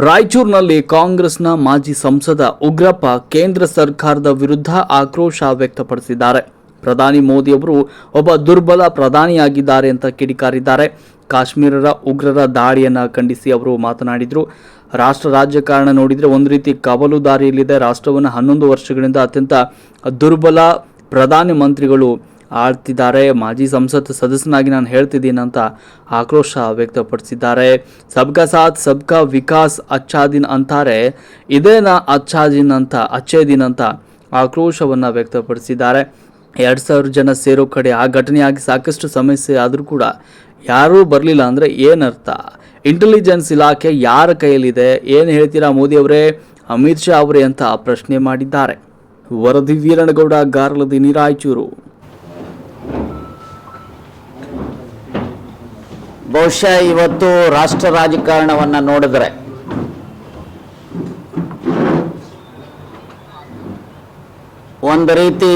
ರಾಯಚೂರಿನಲ್ಲಿ ಕಾಂಗ್ರೆಸ್ನ ಮಾಜಿ ಸಂಸದ ಉಗ್ರಪ್ಪ ಕೇಂದ್ರ ಸರ್ಕಾರದ ವಿರುದ್ಧ ಆಕ್ರೋಶ ವ್ಯಕ್ತಪಡಿಸಿದ್ದಾರೆ. ಪ್ರಧಾನಿ ಮೋದಿಯವರು ಒಬ್ಬ ದುರ್ಬಲ ಪ್ರಧಾನಿಯಾಗಿದ್ದಾರೆ ಅಂತ ಕಿಡಿಕಾರಿದ್ದಾರೆ. ಕಾಶ್ಮೀರರ ಉಗ್ರರ ದಾಳಿಯನ್ನು ಖಂಡಿಸಿ ಅವರು ಮಾತನಾಡಿದರು. ರಾಷ್ಟ್ರ ರಾಜಕಾರಣ ನೋಡಿದರೆ ಒಂದು ರೀತಿ ಕವಲು ದಾರಿಯಲ್ಲಿದೆ. ರಾಷ್ಟ್ರವನ್ನು ಹನ್ನೊಂದು ವರ್ಷಗಳಿಂದ ಅತ್ಯಂತ ದುರ್ಬಲ ಪ್ರಧಾನಿ ಆಳ್ತಿದ್ದಾರೆ. ಮಾಜಿ ಸಂಸತ್ ಸದಸ್ಯನಾಗಿ ನಾನು ಹೇಳ್ತಿದ್ದೀನಿ ಅಂತ ಆಕ್ರೋಶ ವ್ಯಕ್ತಪಡಿಸಿದ್ದಾರೆ. ಸಬ್ಕಾ ಸಾಥ್, ಸಬ್ಕಾ ವಿಕಾಸ್, ಅಚ್ಚಾ ದಿನ್ ಅಂತಾರೆ. ಇದೇನಾ ಅಚ್ಚಾ ದಿನ್ ಅಂತ, ಅಚ್ಚೇ ದಿನ್ ಅಂತ ಆಕ್ರೋಶವನ್ನು ವ್ಯಕ್ತಪಡಿಸಿದ್ದಾರೆ. ಎರಡು ಸಾವಿರ ಜನ ಸೇರೋ ಕಡೆ ಆ ಘಟನೆಯಾಗಿ ಸಾಕಷ್ಟು ಸಮಸ್ಯೆ ಆದರೂ ಕೂಡ ಯಾರೂ ಬರಲಿಲ್ಲ ಅಂದರೆ ಏನರ್ಥ? ಇಂಟೆಲಿಜೆನ್ಸ್ ಇಲಾಖೆ ಯಾರ ಕೈಯಲ್ಲಿದೆ? ಏನು ಹೇಳ್ತೀರಾ ಮೋದಿ ಅವರೇ? ಅಮಿತ್ ಶಾ ಅವರೇ ಅಂತ ಪ್ರಶ್ನೆ ಮಾಡಿದ್ದಾರೆ. ವರದಿ ವೀರಣಗೌಡ ಗಾರ್ಲದಿನಿ ರಾಯಚೂರು ಬಹುಶಃ ಇವತ್ತು ರಾಷ್ಟ್ರ ರಾಜಕಾರಣವನ್ನು ನೋಡಿದ್ರೆ ಒಂದು ರೀತಿ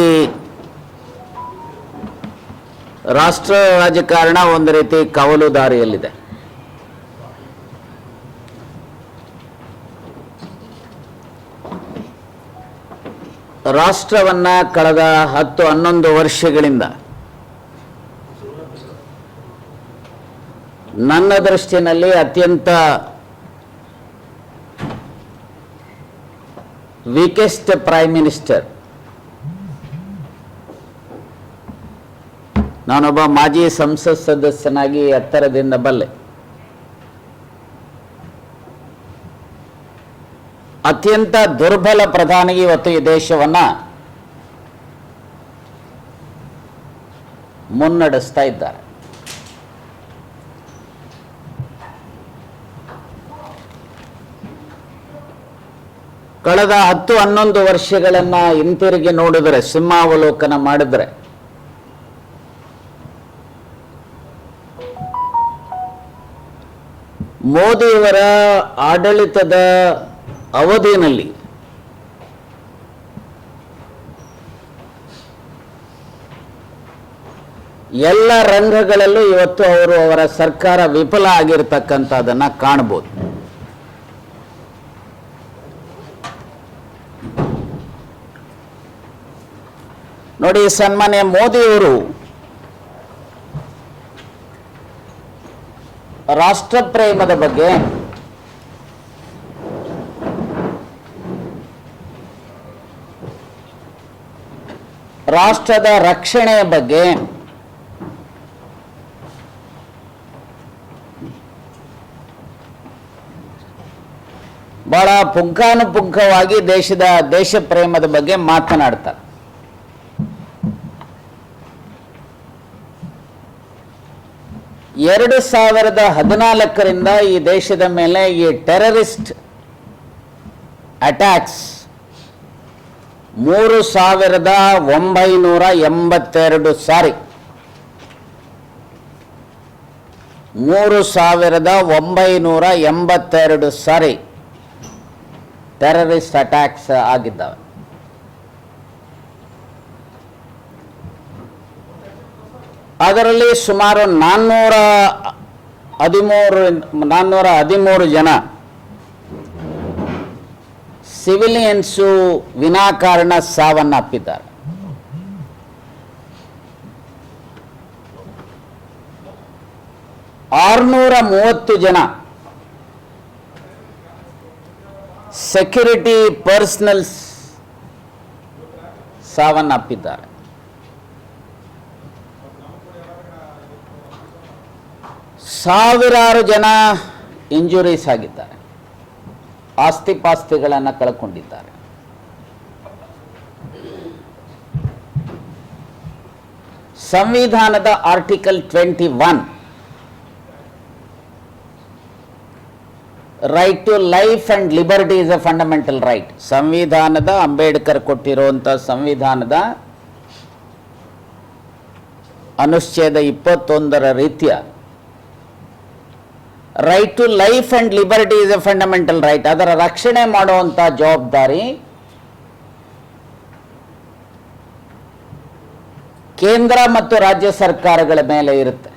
ರಾಷ್ಟ್ರ ರಾಜಕಾರಣ ಒಂದು ರೀತಿ ಕವಲು ದಾರಿಯಲ್ಲಿದೆ. ರಾಷ್ಟ್ರವನ್ನು ಕಳೆದ ಹತ್ತು ಹನ್ನೊಂದು ವರ್ಷಗಳಿಂದ ನನ್ನ ದೃಷ್ಟಿನಲ್ಲಿ ಅತ್ಯಂತ ವೀಕೆಸ್ಟ್ ಪ್ರೈಮ್ ಮಿನಿಸ್ಟರ್ ನಾನೊಬ್ಬ ಮಾಜಿ ಸಂಸತ್ ಸದಸ್ಯನಾಗಿ ಎತ್ತರದಿಂದ ಬಲ್ಲೆ. ಅತ್ಯಂತ ದುರ್ಬಲ ಪ್ರಧಾನಿ ಇವತ್ತು ಈ ದೇಶವನ್ನು ಮುನ್ನಡೆಸ್ತಾ ಇದ್ದಾರೆ. ಕಳೆದ ಹತ್ತು ಹನ್ನೊಂದು ವರ್ಷಗಳನ್ನ ಹಿಂತಿರುಗಿ ನೋಡಿದ್ರೆ ಸಿಂಹಾವಲೋಕನ ಮಾಡಿದ್ರೆ ಮೋದಿಯವರ ಆಡಳಿತದ ಅವಧಿಯಲ್ಲಿ ಎಲ್ಲ ರಂಗಗಳಲ್ಲೂ ಇವತ್ತು ಅವರು ಅವರ ಸರ್ಕಾರ ವಿಫಲ ಆಗಿರ್ತಕ್ಕಂಥದನ್ನ ಕಾಣಬಹುದು ನೋಡಿ ಸನ್ಮಾನ್ಯ ಮೋದಿಯವರು ರಾಷ್ಟ್ರ ಪ್ರೇಮದ ಬಗ್ಗೆ ರಾಷ್ಟ್ರದ ರಕ್ಷಣೆಯ ಬಗ್ಗೆ ಬಹಳ ಪುಂಖಾನುಪುಂಖವಾಗಿ ದೇಶದ ದೇಶ ಪ್ರೇಮದ ಬಗ್ಗೆ ಮಾತನಾಡ್ತಾರೆ. ಎರಡು ಸಾವಿರದ ಹದಿನಾಲ್ಕರಿಂದ ಈ ದೇಶದ ಮೇಲೆ ಈ ಟೆರರಿಸ್ಟ್ ಅಟ್ಯಾಕ್ಸ್ ಮೂರು ಸಾವಿರದ ಒಂಬೈನೂರ ಎಂಬತ್ತೆರಡು ಸಾರಿ. ಮೂರು ಸಾವಿರದ ಒಂಬೈನೂರ ಎಂಬತ್ತೆರಡು ಸಾರಿ ಟೆರರಿಸ್ಟ್ ಅಟ್ಯಾಕ್ಸ್ ಆಗಿದ್ದಾವೆ. ಅದರಲ್ಲಿ ಸುಮಾರು ನಾನ್ನೂರ ಹದಿಮೂರು ನಾನ್ನೂರ ಹದಿಮೂರು ಜನ ಸಿವಿಲಿಯನ್ಸು ವಿನಾಕಾರಣ ಸಾವನ್ನಪ್ಪಿದ್ದಾರೆ. ಆರುನೂರ ಮೂವತ್ತು ಜನ ಸೆಕ್ಯೂರಿಟಿ ಪರ್ಸನಲ್ಸ್ ಸಾವನ್ನಪ್ಪಿದ್ದಾರೆ. ಸಾವಿರಾರು ಜನ ಇಂಜುರೀಸ್ ಆಗಿದ್ದಾರೆ. ಆಸ್ತಿಪಾಸ್ತಿಗಳನ್ನು ಕಳ್ಕೊಂಡಿದ್ದಾರೆ. ಸಂವಿಧಾನದ article twenty one right to life and liberty is a fundamental right ಸಂವಿಧಾನದ ಅಂಬೇಡ್ಕರ್ ಕೊಟ್ಟಿರುವಂಥ ಸಂವಿಧಾನದ ಅನುಚ್ಛೇದ ಇಪ್ಪತ್ತೊಂದರ ರೀತಿಯ right to life and liberty is a fundamental right ಅದರ ರಕ್ಷಣೆ ಮಾಡುವಂತಹ ಜವಾಬ್ದಾರಿ ಕೇಂದ್ರ ಮತ್ತು ರಾಜ್ಯ ಸರ್ಕಾರಗಳ ಮೇಲೆ ಇರುತ್ತೆ.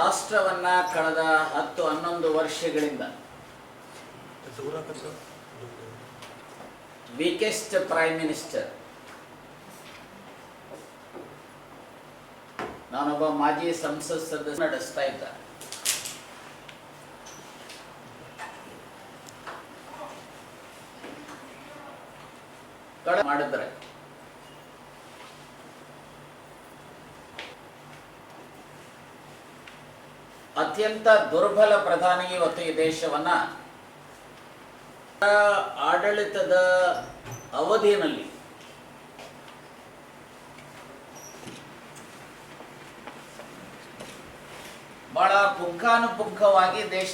ರಾಷ್ಟ್ರವನ್ನ ಕಳೆದ ಹತ್ತು ಹನ್ನೊಂದು ವರ್ಷಗಳಿಂದ ವೀಕೆಸ್ಟ್ ಪ್ರೈಮ್ ಮಿನಿಸ್ಟರ್ ನಾನೊಬ್ಬ ಮಾಜಿ ಸಂಸತ್ ಸದಸ್ಯ ನಡೆಸ್ತಾ ಇದ್ದ. ಕಳ ಮಾಡಿದ್ರೆ. ಅತ್ಯಂತ ದುರ್ಬಲ ಪ್ರಧಾನಿ ಇವತ್ತು ಈ ದೇಶವನ್ನ ಆಡಳಿತದ ಅವಧಿಯಲ್ಲಿ ಬಹಳ ಪುಂಖಾನುಪುಂಖವಾಗಿ ದೇಶ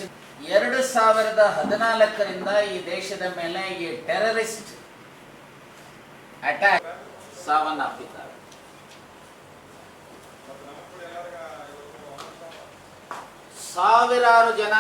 ಎರಡು ಸಾವಿರದ ಹದಿನಾಲ್ಕರಿಂದ ಈ ದೇಶದ ಮೇಲೆ ಈ ಟೆರರಿಸ್ಟ್ ಅಟ್ಯಾಕ್ ಸಾವನ್ನಪ್ಪಿದ್ದಾರೆ ಸಾವಿರಾರು ಜನ